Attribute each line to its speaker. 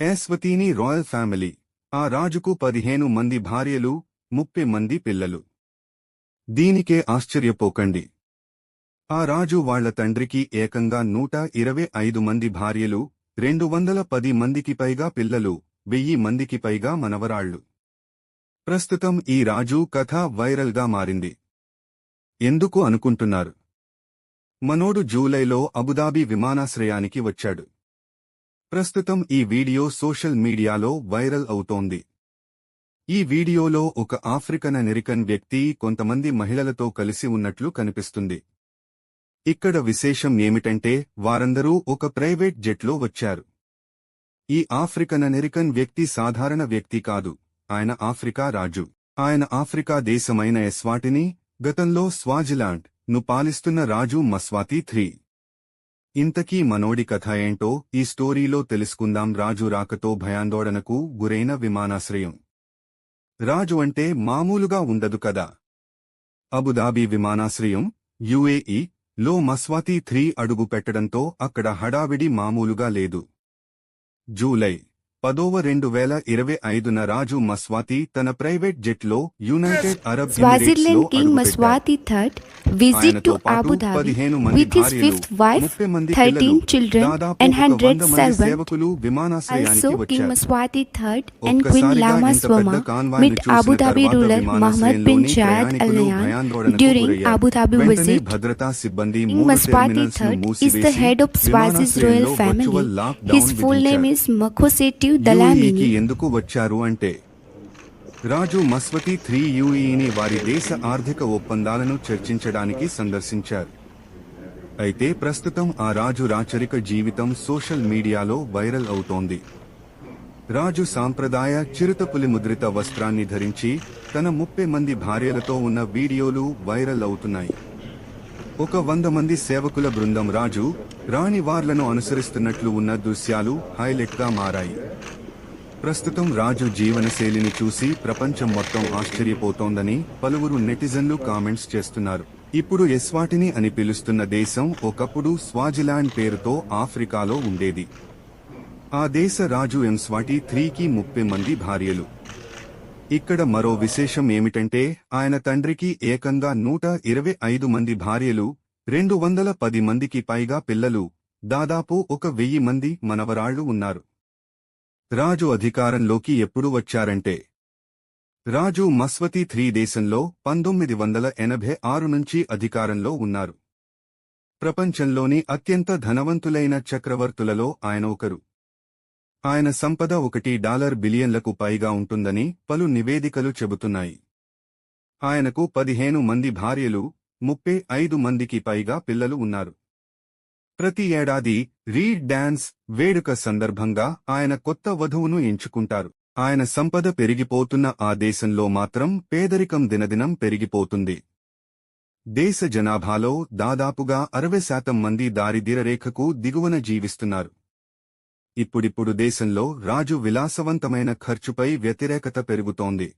Speaker 1: ఏస్వతీని royal family. ఆ రాజుకు పదిహేను మంది భార్యలు ముప్పై మంది పిల్లలు. దీనికే ఆశ్చర్యపోకండి. ఆ రాజు వాళ్ళ తండ్రికి ఏకంగా నూట ఇరవై ఐదు మంది భార్యలు రెండు వందల పది మందికి పైగా పిల్లలు వెయ్యి మందికి పైగా మనవరాళ్ళు ప్రస్తుతం ఈ రాజు కథ వైరల్గా మారింది. ఎందుకు అనుకుంటున్నారు? మనోడు జూలైలో అబుదాబి విమానాశ్రయానికి వచ్చాడు. ప్రస్తుతం ఈ వీడియో సోషల్ మీడియాలో వైరల్ అవుతోంది. ఈ వీడియోలో ఒక ఆఫ్రికన్ అమెరికన్ వ్యక్తి కొంతమంది మహిళలతో కలిసి ఉన్నట్లు కనిపిస్తుంది. ఇక్కడ విశేషం ఏమిటంటే వారందరూ ఒక ప్రైవేట్ జెట్లో వచ్చారు. ఈ ఆఫ్రికన్ అమెరికన్ వ్యక్తి సాధారణ వ్యక్తి కాదు. ఆయన ఆఫ్రికా రాజు. ఆయన ఆఫ్రికా దేశమైన ఎస్వాటిని గతంలో స్వాజిలాండ్ను పాలిస్తున్న రాజు మస్వాతి త్రీ. ఇంతకీ మనోడి కథ ఏంటో ఈ స్టోరీలో తెలుసుకుందాం. రాజు రాకతో భయాందోళనకు గురైన విమానాశ్రయం. రాజు అంటే మామూలుగా ఉండదు కదా? అబుదాబీ విమానాశ్రయం యుఏఈ లో మస్వాతి త్రీ అడుగు పెట్టడంతో అక్కడ హడావిడి మామూలుగా లేదు. జూలై పదోవ రెండు వేల ఇరవై ఐదున రాజు మస్వాతి తన private జెట్లో United Arab
Speaker 2: Swaziland King Maswati III visit to Abu Dhabi with his fifth wife, 13 children and 100 servants. Also, King Maswati III and Queen Lama Swama meet Abu Dhabi ruler Mohammed bin Zayed Al Nahyan during Abu Dhabi visit.
Speaker 1: భద్రతా సిబ్బంది
Speaker 2: King Maswati III is the head of Swazi's royal family. His full name is Makhosetu
Speaker 1: యూఈకి
Speaker 2: Dalamini.
Speaker 1: ఎందుకు వచ్చారు అంటే రాజు మస్వతి three యుఈని వారి దేశ ఆర్థిక ఒప్పందాలను చర్చించడానికి సందర్శించారు. అయితే ప్రస్తుతం ఆ రాజు రాచరిక జీవితం సోషల్ మీడియాలో వైరల్ అవుతోంది. రాజు సాంప్రదాయ చిరుతపులి ముద్రిత వస్త్రాన్ని ధరించి తన ముప్పై మంది భార్యలతో ఉన్న వీడియోలు వైరల్ అవుతున్నాయి. ఒక వంద మంది సేవకుల బృందం రాజు రాణి వార్లను అనుసరిస్తున్నట్లు ఉన్న దృశ్యాలు హైలైట్గా మారాయి. ప్రస్తుతం రాజు జీవనశైలిని చూసి ప్రపంచం మొత్తం ఆశ్చర్యపోతోందని పలువురు నెటిజన్లు కామెంట్స్ చేస్తున్నారు. ఇప్పుడు ఎస్వాటిని అని పిలుస్తున్న దేశం ఒకప్పుడు స్వాజిలాండ్ పేరుతో ఆఫ్రికాలో ఉండేది. ఆ దేశ రాజు ఎంస్వాటి త్రీకి ముప్పై మంది భార్యలు. ఇక్కడ మరో విశేషం ఏమిటంటే ఆయన తండ్రికి ఏకంగా నూట ఇరవై ఐదు మంది భార్యలు రెండు వందల పది మందికి పైగా పిల్లలు దాదాపు ఒక వెయ్యి మంది మనవరాళ్ళు ఉన్నారు. రాజు అధికారంలోకి ఎప్పుడు వచ్చారంటే రాజు మస్వతి త్రీ దేశంలో పంతొమ్మిది వందల ఎనభై ఆరు నుంచి అధికారంలో ఉన్నారు. ప్రపంచంలోని అత్యంత ధనవంతులైన చక్రవర్తులలో ఆయన ఒకరు. ఆయన సంపద ఒకటి డాలర్ బిలియన్లకు పైగా ఉంటుందని పలు నివేదికలు చెబుతున్నాయి. ఆయనకు పదిహేను మంది భార్యలు ముప్పై ఐదు మందికి పైగా పిల్లలు ఉన్నారు. ప్రతి ఏడాది రీడ్ డాన్స్ వేడుక సందర్భంగా ఆయన కొత్త వధువును ఎంచుకుంటారు. ఆయన సంపద పెరిగిపోతున్న ఆ దేశంలో మాత్రం పేదరికం దినదినం పెరిగిపోతుంది. దేశ జనాభాలో దాదాపుగా అరవై శాతం మంది దారిద్ర్యరేఖకు దిగువన జీవిస్తున్నారు. ఇప్పుడిప్పుడు దేశంలో రాజు విలాసవంతమైన ఖర్చుపై వ్యతిరేకత పెరుగుతోంది.